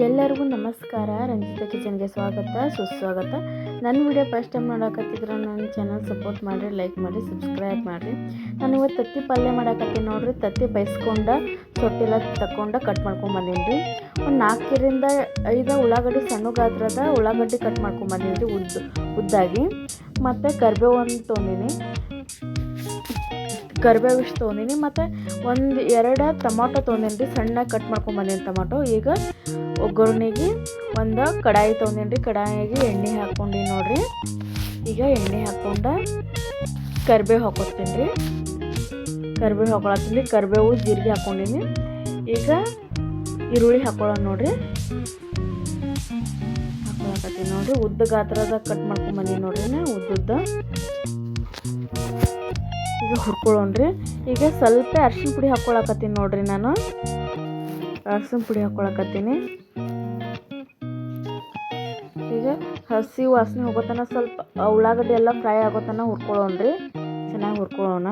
ಎಲ್ಲರಿಗೂ ನಮಸ್ಕಾರ. ರಂಜಿತಾ ಕಿಚನ್ಗೆ ಸ್ವಾಗತ, ಸುಸ್ವಾಗತ. ನನ್ನ ವಿಡಿಯೋ ಫಸ್ಟ್ ಟೈಮ್ ನೋಡಕತ್ತಿದ್ರೆ ನನ್ನ ಚಾನಲ್ ಸಪೋರ್ಟ್ ಮಾಡಿರಿ ಲೈಕ್ ಮಾಡಿ ಸಬ್ಸ್ಕ್ರೈಬ್ ಮಾಡಿರಿ. ನಾನು ಇವತ್ತು ತತ್ತಿ ಪಲ್ಯ ಮಾಡಕತ್ತೀನಿ ನೋಡಿರಿ. ತತ್ತಿ ಬೈಸ್ಕೊಂಡ ತೊಟ್ಟಿಲ ತಕ್ಕೊಂಡು ಕಟ್ ಮಾಡ್ಕೊಂಬಂದೀನಿ ರೀ ಒಂದು ನಾಲ್ಕರಿಂದ ಐದು ಉಳ್ಳಾಗಡ್ಡಿ ಸಣ್ಣ ಗಾತ್ರದ ಉಳ್ಳಾಗಡ್ಡಿ ಕಟ್ ಮಾಡ್ಕೊಂಬಂದೀನಿ ರೀ ಉದ್ದು, ಉದ್ದಾಗಿ. ಮತ್ತು ಕರಿಬೇವು ಒಂದು ತೊಗೊಂಡಿನಿ ಕರಿಬೇವು ತೊಗೊಂಡೀನಿ ಮತ್ತು ಒಂದು ಎರಡು ಟೊಮಾಟೊ ತೊಗೊಂಡೇನಿ ರೀ ಸಣ್ಣಗೆ ಕಟ್ ಮಾಡ್ಕೊಂಡು ಬಂದೀನಿ ಟೊಮಾಟೊ. ಈಗ ಒಗ್ಗರಣೆಗೆ ಒಂದು ಕಡಾಯಿ ತೊಗೊಂಡೇನಿ ರೀ ಕಡಾಯಿಗೆ ಎಣ್ಣೆ ಹಾಕ್ಕೊಂಡು ನೋಡಿರಿ. ಈಗ ಎಣ್ಣೆ ಹಾಕ್ಕೊಂಡು ಕರಿಬೇವು ಹಾಕೋತೀನಿ ರೀ ಕರಿಬೇವು ಹಾಕೊಳತ್ತೀನಿ ಕರಿಬೇವು ಜೀರಿಗೆ ಹಾಕ್ಕೊಂಡಿನಿ ಈಗ ಈರುಳ್ಳಿ ಹಾಕೊಳ್ಳೋಣ ನೋಡಿರಿ. ಹಾಕೊಳಕತ್ತೀನಿ ನೋಡಿರಿ. ಉದ್ದ ಗಾತ್ರದ ಕಟ್ ನೋಡ್ರಿ ನಾ, ಉದ್ದುದ್ದ. ಈಗ ಹುರ್ಕೊಳ್ಳೋಣ್ರಿ. ಈಗ ಸ್ವಲ್ಪ ಅರ್ಶಿನ ಪುಡಿ ಹಾಕ್ಕೊಳಕತ್ತೀನಿ ನೋಡ್ರಿ ನಾನು. ಅರ್ಶಿನ ಪುಡಿ ಹಾಕ್ಕೊಳಕತ್ತೀನಿ. ಈಗ ಹಸಿ ವಾಸನೆ ಹೋಗೋತನ ಸ್ವಲ್ಪ ಉಳ್ಳಾಗಡ್ಡೆ ಉಳ್ಳಾಗಡ್ಡಿ ಎಲ್ಲ ಫ್ರೈ ಆಗೋತನ ಹುರ್ಕೊಳ್ಳೋಣ್ರಿ. ಚೆನ್ನಾಗಿ ಹುರ್ಕೊಳ್ಳೋಣ.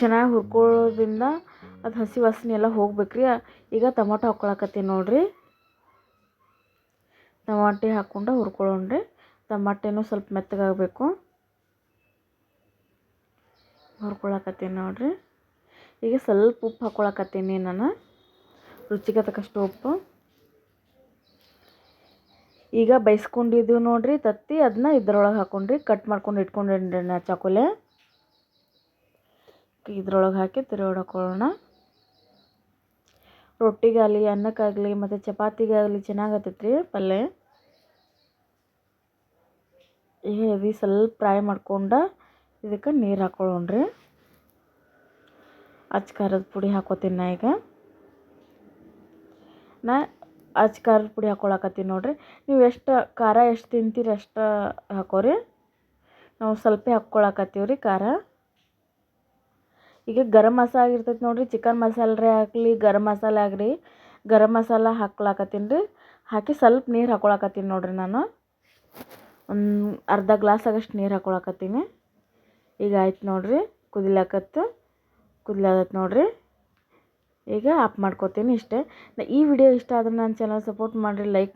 ಚೆನ್ನಾಗಿ ಹುರ್ಕೊಳ್ಳೋದ್ರಿಂದ ಅದು ಹಸಿ ವಾಸನೆ ಎಲ್ಲ ಹೋಗ್ಬೇಕ್ರಿ. ಈಗ ಟೊಮೊಟೊ ಹಾಕ್ಕೊಳಕತ್ತೀನಿ ನೋಡ್ರಿ. ಟಮಾಟಿ ಹಾಕ್ಕೊಂಡು ಹುರ್ಕೊಳ್ಳೋಣ್ರಿ. ಟಮಾಟೆನೂ ಸ್ವಲ್ಪ ಮೆತ್ತಗಾಗಬೇಕು. ಹುರ್ಕೊಳಕತ್ತೀನಿ ನೋಡಿರಿ. ಈಗ ಸ್ವಲ್ಪ ಉಪ್ಪು ಹಾಕ್ಕೊಳಕತ್ತೀನಿ ನಾನು. ರುಚಿಗೆ ತಕ್ಕಷ್ಟು ಉಪ್ಪು. ಈಗ ಬೈಸ್ಕೊಂಡಿದ್ದೀವಿ ನೋಡಿರಿ ತತ್ತಿ. ಅದನ್ನ ಇದ್ರೊಳಗೆ ಹಾಕೊಂಡ್ರಿ. ಕಟ್ ಮಾಡ್ಕೊಂಡು ಇಟ್ಕೊಂಡ್ರಿ ನಾ ಚಾಕುಲೆ. ಇದ್ರೊಳಗೆ ಹಾಕಿ ತಿರುಗಾಡ್ಕೊಳ್ಳೋಣ. ರೊಟ್ಟಿಗಾಗಲಿ, ಅನ್ನಕ್ಕಾಗಲಿ, ಮತ್ತು ಚಪಾತಿಗಾಗಲಿ ಚೆನ್ನಾಗತ್ತೈತೆ ರೀ ಪಲ್ಯ ಇದು ಸ್ವಲ್ಪ ಫ್ರೈ ಮಾಡ್ಕೊಂಡು ಇದಕ್ಕೆ ನೀರು ಹಾಕೊಳ್ಳೋಣ್ರಿ. ಅಚ್ಚ ಖಾರದ ಪುಡಿ ಹಾಕೋತೀನಿ ನಾ ಈಗ. ನಾ ಅಚ್ಚ ಖಾರದ ಪುಡಿ ಹಾಕೊಳಕತ್ತೀನಿ ನೋಡಿರಿ. ನೀವು ಎಷ್ಟು ಖಾರ ಎಷ್ಟು ತಿಂತೀರಿ ಅಷ್ಟು ಹಾಕೋರಿ. ನಾವು ಸ್ವಲ್ಪ ಹಾಕ್ಕೊಳಕತ್ತೀವಿ ರೀ ಖಾರ. ಈಗ ಗರಂ ಮಸಾಲೆ ಇರ್ತೈತೆ ನೋಡಿರಿ, ಚಿಕನ್ ಮಸಾಲೆ ರೀ ಆಗಲಿ, ಗರಂ ಮಸಾಲೆ ಆಗಲಿ, ಗರಂ ಮಸಾಲ ಹಾಕ್ಲಾಕತ್ತೀನಿ ರೀ. ಹಾಕಿ ಸ್ವಲ್ಪ ನೀರು ಹಾಕ್ಕೊಳಕತ್ತೀನಿ ನೋಡಿರಿ ನಾನು. ಒಂದು ಅರ್ಧ ಗ್ಲಾಸ್ ಆಗಷ್ಟು ನೀರು ಹಾಕೊಳಕತ್ತೀನಿ. ಈಗ ಆಯ್ತು ನೋಡಿರಿ, ಕುದಿಲಾಕತ್ತು. ಕುದಿಲಾಗತ್ತೆ ನೋಡಿರಿ. ಈಗ ಆಫ್ ಮಾಡ್ಕೋತೀನಿ ಇಷ್ಟೇ. ಈ ವಿಡಿಯೋ ಇಷ್ಟ ಆದ್ರೆ ನನ್ನ ಚಾನಲ್ ಸಪೋರ್ಟ್ ಮಾಡಿರಿ ಲೈಕ್